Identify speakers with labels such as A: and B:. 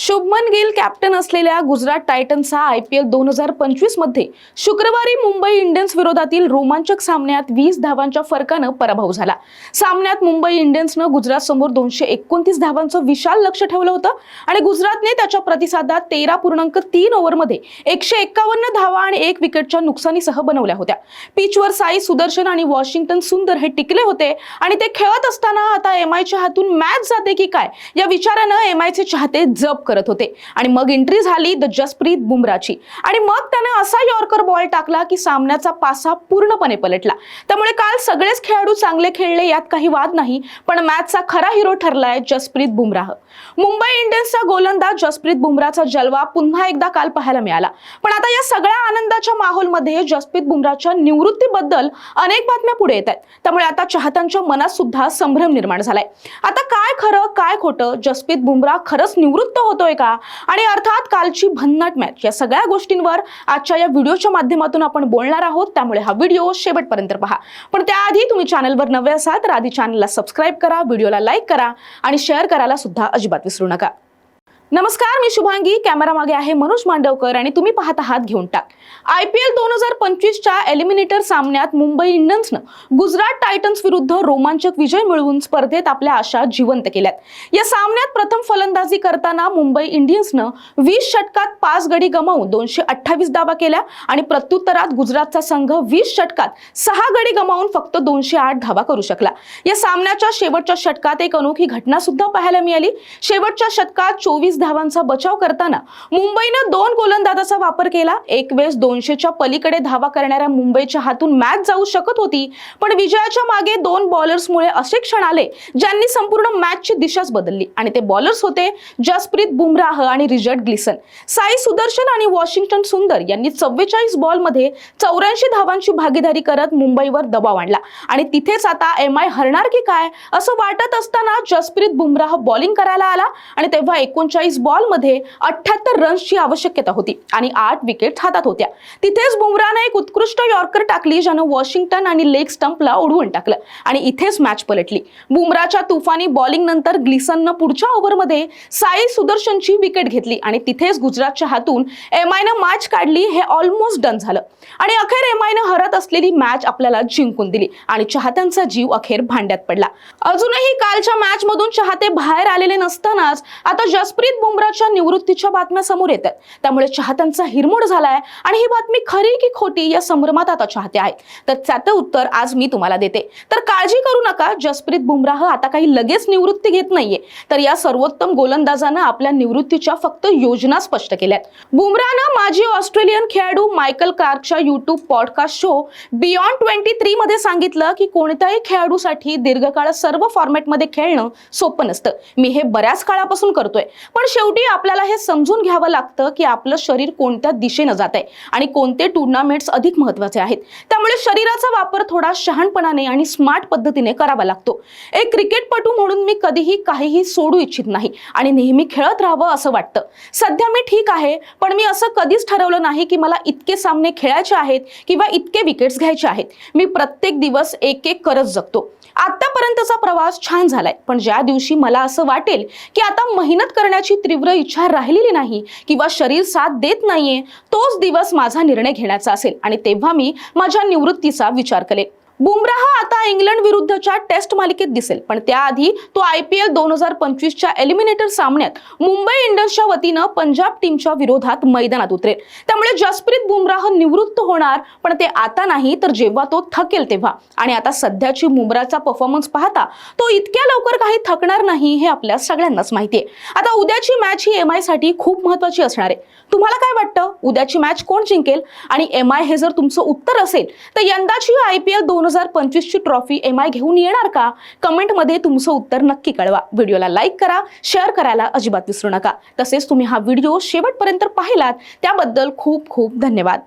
A: Shubman Gill captain असलेल्या गुजरात टायटन्सचा I P L दोन हजार पंचवीसमध्ये शुक्रवारी मुंबई इंडियन्स विरोधातील रोमांचक सामन्यात वीस धावांच्या फरकानं पराभव झाला. सामन्यात मुंबई इंडियन्सनं गुजरात समोर दोनशे एकोणतीस धावांचं विशाल लक्ष ठेवलं होतं आणि गुजरातने त्याच्या प्रतिसादात तेरा पूर्णांक तीन ओव्हरमध्ये एकशे एक्कावन्न धावा आणि एक विकेटच्या नुकसानीसह बनवल्या होत्या. पिचवर साई सुदर्शन आणि वॉशिंग्टन सुंदर हे टिकले होते आणि ते खेळत असताना आता एम आयच्या हातून मॅच जाते की काय? या विचारानं एम आयचे चाहते जप करत होते. आणि मग एंट्री झाली द जसप्रीत बुमराची. आणि मग त्यानं असा यॉर्कर बॉल टाकला की सामन्याचा पासा पूर्णपणे पलटला. त्यामुळे काल सगळेच खेळाडू चांगले खेळले यात काही वाद नाही पण मॅचचा खरा हिरो ठरलाय जसप्रीत बुमराह. मुंबई इंडियन्सचा गोलंदाज जसप्रीत बुमराचा जलवा पुन्हा एकदा काल पाहायला मिळाला. पण आता या सगळ्या आनंदाच्या माहोलमध्ये जसप्रीत बुमराच्या निवृत्तीबद्दल अनेक बातम्या पुढे येत आहेत. त्यामुळे आता चाहत्यांच्या मनात सुद्धा संभ्रम निर्माण झालाय. आता काय खरं काय खोटं जसप्रीत बुमराह खरंच निवृत्त होतोय का? आणि अर्थात कालची भन्नाट मॅच या सगळ्या गोष्टींवर आजच्या या व्हिडिओच्या माध्यमातून आपण बोलणार आहोत. त्यामुळे हा व्हिडिओ शेवटपर्यंत पहा. पण त्याआधी तुम्ही चॅनलवर नवे असाल तर आधी चॅनलला सबस्क्राईब करा व्हिडिओला लाईक करा आणि शेअर करायला सुद्धा अजिबात विसरू नका. नमस्कार मी शुभांगी. कॅमेरा मागे आहे मनोज मांडवकर आणि तुम्ही पाहत आहात घेऊन टाक. आय पी एल दोन हजार पंचवीसच्या एलिमिनेटर सामन्यात मुंबई इंडियन्सनं गुजरात टायटन्स विरुद्ध रोमांचक विजय मिळवून स्पर्धेत आपल्या आशा जिवंत केल्यात. या सामन्यात प्रथम फलंदाजी करताना मुंबई इंडियन्सनं वीस षटकात पाच गडी गमावून दोनशे अठ्ठावीस धावा केल्या आणि प्रत्युत्तरात गुजरातचा संघ वीस षटकात सहा गडी गमावून फक्त दोनशे आठ धावा करू शकला. या सामन्याच्या शेवटच्या षटकात एक अनोखी घटना सुद्धा पाहायला मिळाली. शेवटच्या षटकात चोवीस धावांचा बचाव करताना मुंबईनं दोन गोलंदाजाचा वापर केला. एक वेळेस दोनशेच्या पलीकडे धावा करणाऱ्या मुंबईच्या हातून मॅच जाऊ शकत होती पण विजयाच्या मागे दोन बॉलर्समुळे असे क्षण आले ज्यांनी संपूर्ण मॅचची दिशाच बदलली. आणि ते बॉलर्स होते जसप्रीत बुमराह आणि रिजर्ट ग्लिसन. साई सुदर्शन आणि वॉशिंग्टन सुंदर यांनी चव्वेचाळीस बॉलमध्ये चौऱ्याऐंशी धावांची भागीदारी करत मुंबईवर दबाव आणला. आणि तिथेच आता एम आय हरणार की काय असं वाटत असताना जसप्रीत बुमराह बॉलिंग करायला आला. आणि तेव्हा एकोणचाळीस बॉलमध्ये अठ्ठ्याहत्तर रन्सची आवश्यकता होती आणि आठ विकेट हातात होत्या. तिथेच बुमराने एक उत्कृष्ट यॉर्कर टाकली ज्यानं वॉशिंग्टन आणि लेग स्टंपला उडवून टाकलं आणि इथेच मॅच पलटली. बुमराच्या तुफानी बॉलिंग नंतर ग्लिसननं पुढच्या ओव्हरमध्ये साई सुदर्शनची विकेट घेतली आणि तिथेच गुजरातच्या हातून एम आयनं मॅच काढली हे ऑलमोस्ट डन झालं. आणि अखेर एम आयनं हरत असलेली मॅच आपल्याला जिंकून दिली आणि चाहत्यांचा जीव अखेर भांड्यात पडला. अजूनही कालच्या मॅच मधून चाहते बाहेर आलेले नसतानाच आता जसप्रीत बुमराच्या निवृत्तीच्या बातम्या समोर येतात त्यामुळे चाहत्यांचा हिरमोड झालाय आणि ही बातमी खरी की खोटी या संभ्रमात आता चाहते आहेत. तर त्याचं उत्तर आज मी तुम्हाला देते. तर काळजी करू नका जसप्रीत बुमराह आता काही लगेच निवृत्ती घेत नाहीये. तर या सर्वोत्तम गोलंदाजानं आपल्या निवृत्तीच्या फक्त योजना स्पष्ट केल्यात. बुमराहनं माजी ऑस्ट्रेलियन खेळाडू Michael क्लार्कच्या YouTube podcast show beyond twenty three मध्ये सांगितलं की कोणत्याही खेळाडूसाठी दीर्घकाळ सर्व फॉर्मॅटमध्ये खेळणं सोपं नसतं. मी हे बऱ्याच काळापासून करतोय. पण शेवटी आपल्याला हे समजून घ्यावं लागतं की आपलं शरीर कोणत्या दिशेनं जात आहे आणि कोणते टुर्नामेंट्स अधिक महत्त्वाचे आहेत. त्यामुळे शरीराचा वापर थोडा शहाणपणाने आणि स्मार्ट पद्धतीने करावा लागतो. एक क्रिकेटपटू म्हणून मी कधीही काहीही सोडू इच्छित नाही आणि नेहमी खेळत राहावं असं वाटतं. सध्या मी ठीक आहे पण मी असं कधीच ठरवलं नाही की मला इतके सामने खेळायचे आहेत किंवा इतके विकेट्स घ्यायचे आहेत. मी प्रत्येक दिवस एक एक करत जगतो. आता आतापर्यंतचा प्रवास छान झालाय. पण ज्या दिवशी मला असं वाटेल की आता मेहनत करण्याची तीव्र इच्छा राहिलेली नाही किंवा शरीर साथ देत नाहीये तोच दिवस माझा निर्णय घेण्याचा असेल. आणि तेव्हा मी माझ्या निवृत्तीचा विचार करेल बुमराह आता इंग्लंड विरुद्धच्या टेस्ट मालिकेत दिसेल. पण त्याआधी तो आय पी एल दोन हजार पंचवीसच्या एलिमिनेटर सामन्यात मुंबई इंडियन्सच्या वतीनं पंजाब टीमच्या विरोधात मैदानात उतरेल. त्यामुळे जसप्रीत बुमराह निवृत्त होणार पण ते आता नाही तर जेव्हा तो थकेल तेव्हा. आणि आता सध्याची बुमराचा परफॉर्मन्स पाहता तो इतक्या लवकर काही थकणार नाही हे आपल्या सगळ्यांनाच माहिती आहे आता उद्याची मॅच ही एम आयसाठी खूप महत्वाची असणार आहे. तुम्हाला काय वाटतं? उद्याची मॅच कोण जिंकेल? आणि एम आय हे जर तुमचं उत्तर असेल तर यंदाची आय पी एल दोन हजार पंचवीसची ट्रॉफी एम आय घेऊन येणार का? कमेंटमध्ये तुमचं उत्तर नक्की कळवा. व्हिडिओला लाईक करा शेअर करायला अजिबात विसरू नका. तसेच तुम्ही हा व्हिडिओ शेवटपर्यंत पाहिलात त्याबद्दल खूप खूप धन्यवाद.